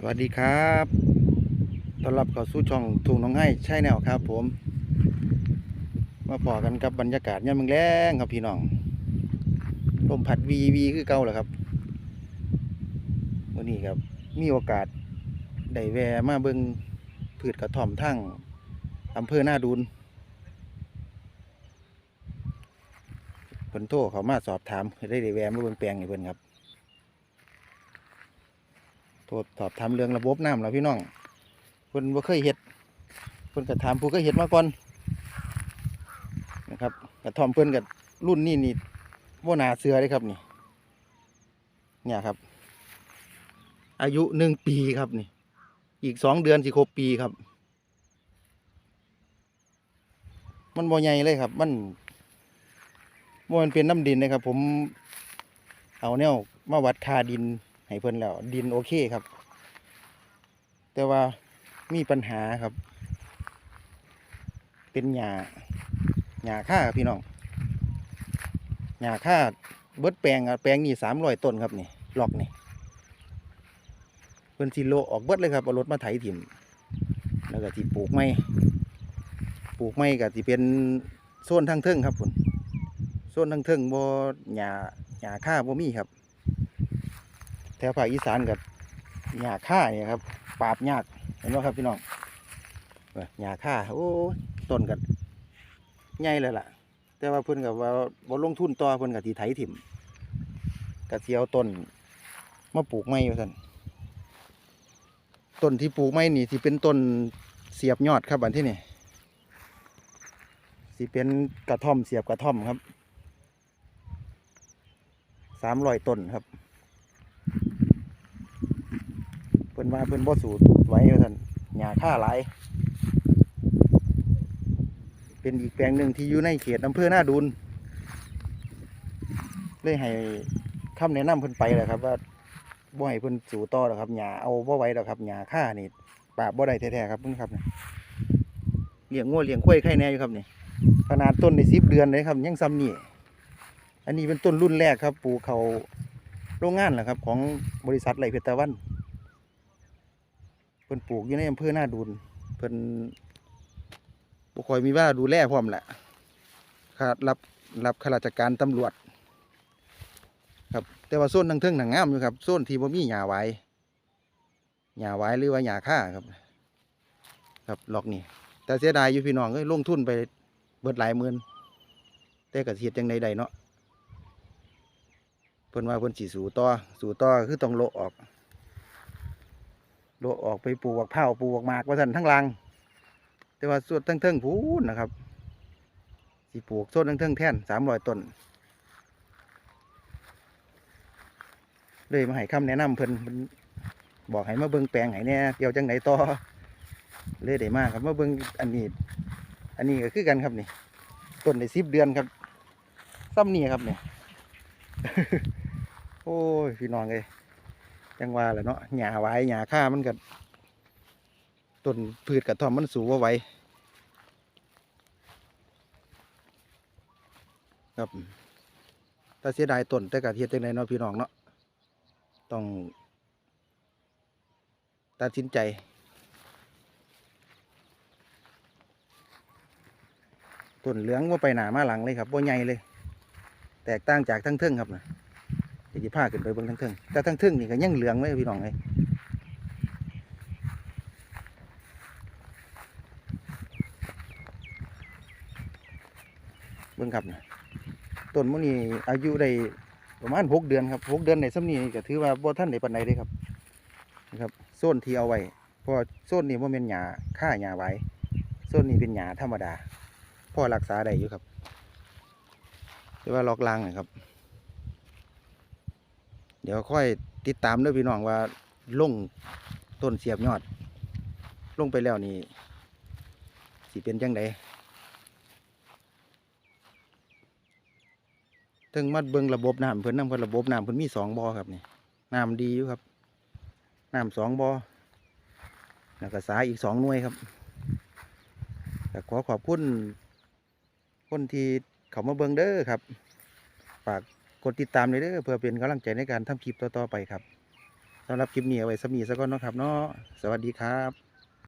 สวัสดีครับต้อนรับเข้าสู่ช่องทุ่งน้องให้ใช่แนวครับ ผม มาพอกันกับบรรยากาศยามมึงแรงครับพี่น้องลมพัดวีวีคือเก่าแหละครับวันนี้ครับ มีโอกาสได้แวะมาเบิงพืชกระท่อมทั้งอำเภอหน้าดูนเพิ่นโทรเขามาสอบถามได้ได้แวะมาเบิ่งแปลงให้เพิ่นครับ โทษสอบถามเรื่องระบบน้ำแล้วพี่น้องเพิ่นบ่เคยเฮ็ดเพิ่นก็ถามผู้เคยเฮ็ดมาก่อนนะครับกระทอมเพิ่นกับรุ่นนี้นี่บ่น่าเสือเลยครับนี่เนี่ยครับ อายุหนึ่งปีครับนี่ อีกสองเดือนสิครบปีครับ มันบ่ใหญ่เลยครับ มันบ่มันเป็นน้ำดินนะครับ ผมเอาแนวมาวัดคาดิน ให้เพิ่นแล้ว ดินโอเคครับ แต่ว่ามีปัญหาครับ เป็นหญ้าหญ้าค่าพี่น้องหญ้าค่าเบิดแปลงอะแปลงนี่สามร้อยต้นครับนี่หลอกนี่เพิ่นสิโลออกเบิดเลยครับเอารถมาไถถิ่มแล้วก็ที่ปลูกไม้ปลูกไม้ก็ที่เป็นโซนทางเทิงครับคุณโซนทางเทิงบ่หญ้าหญ้าค่าบ่มีครับ แถวภาคอีสานกับหญ้าค่าเนี่ยครับปราบยากเห็นไหมครับพี่น้องเอ้ยหญ้าค่าโอ้ต้นกันใหญ่เลยล่ะ แต่ว่าเพิ่นกับว่าบ่ลงทุนต่อเพิ่นกับที่ไถถิ่มกับเสียวต้นมาปลูกไม้ว่านต้นที่ปลูกไม้นี่ที่เป็นต้นเสียบยอดครับอันที่นี่สิเป็นกระท่อมเสียบกระท่อมครับสามร้อยต้นครับ เพิ่นว่าเพิ่นบ่สูดไว้ว่านหญ้าค่าหลาย เป็นอีกแปลงหนึ่งที่อยู่ในเขตอำเภอหน้าดูนเลยให้คำแนะนำเพิ่นไปแหละครับ ว่าบ่ให้เพิ่นสู่ต่อหรอกครับหญ้าเอาบ่ไว้หรอกครับหญ้าค่านี่ปราบบ่ได้แท้ๆครับเพิ่นครับนี่เลี้ยงงัวเลี้ยงควายไข่แน่อยู่ครับนี่ขนาดต้นได้10เดือนเลยครับยังซ้ำนี่อันนี้เป็นต้นรุ่นแรกครับปลูกเขาโรงงานแหละครับ ของบริษัทไหลเพชรตะวัน เพิ่นปลูกอยู่ในอำเภอหน้าดูนเพิ่นบ่ค่อยมีว่าดูแลพร้อมแหละครับรับรับข้าราชการตำรวจ ครับ แต่ว่าโซนทางเทิงหนังงามอยู่ครับโซนที่บ่มีหญ้าไว้หญ้าไว้หรือว่าหญ้าค่าครับ ครับล็อกนี่แต่เสียดายอยู่พี่น้องเอ้ยลงทุนไปเบิดหลายหมื่นแต่ก็เฮ็ดจังไดได้เนาะเพิ่นว่าเพิ่นสิสู่ต่อสู่ต่อคือต้องโลออก โลออกไปปลูกบักเผาปลูกหมากว่าสันทั้งรัง แต่ว่าส่วนทั้งเทิงพูนนะครับสิปลูกส่วนทั้งเทิงแท่นสามร้อยต้นเลยมาให้คำแนะนำเพิ่นเพิ่นบอกให้มาเบิ่งแปลงให้แน่เกี่ยวจังไหนต่อเลยได้มากครับมาเบิ่งอันนี้ อันนี้ก็คือกันครับนี่ต้นได้สิบเดือนครับซ้ำนี่ครับเนี่ยโอ้ยพี่น้องเลย จังว่าแหละเนาะหญ้าไว้หญ้าค่ามันก็ต้นพืชกระท่อมมันสูงว่าไว้ครับถ้าเสียดายต้นแต่กะเทียดจังไดเนาะพี่น้องเนาะต้องตัดสินใจต้นเหลืองว่าไปหนามาหลังเลยครับว่าใหญ่เลย แตกต่างจากทั้งเทิงครับนะ จะพาขึ้นไปเบนทั้งเทิงแต่ทั้งเทิงนี่ก็ยังเหลืองเลยพี่น้องเลยเบิ่งครับนะต้นมันนี่อายุได้ประมาณหกเดือนครับหกเดือนในซ้ำนี้ก็ถือว่าบ่ท่านได้ปานใดเลยครับนะครับโซนที่เอาไว้พราะโซนนี้ว่าเป็นหญ้าค่าหญ้าไว้โซนนี้เป็นหญ้าธรรมดาพอรักษาได้อยู่ครับแต่ว่าล็อกลางนะครับ ดี๋ยวค่อยติดตามด้วยพี่น้องว่าลงต้นเสียบยอด ลงไปแล้วนี่สิเป็นจังไดถึงมาเบิงระบบน้ำเพิ่นน้ำเพิ่นระบบน้ำเพิ่นมีสองบ่อครับนี่น้ำดีอยู่ครับน้ำสองบ่อแล้วก็สายอีกสองหน่วยครับแต่ขอขอบคุณคนที่เขามาเบิงเด้อครับ ฝาก กดติดตามเลยเด้อเพื่อเป็นกำลังใจในการทำคลิปต่อๆไปครับสำหรับคลิปนี้เอาไว้สมีซะก่อนเนาะครับเนาะสวัสดีครับ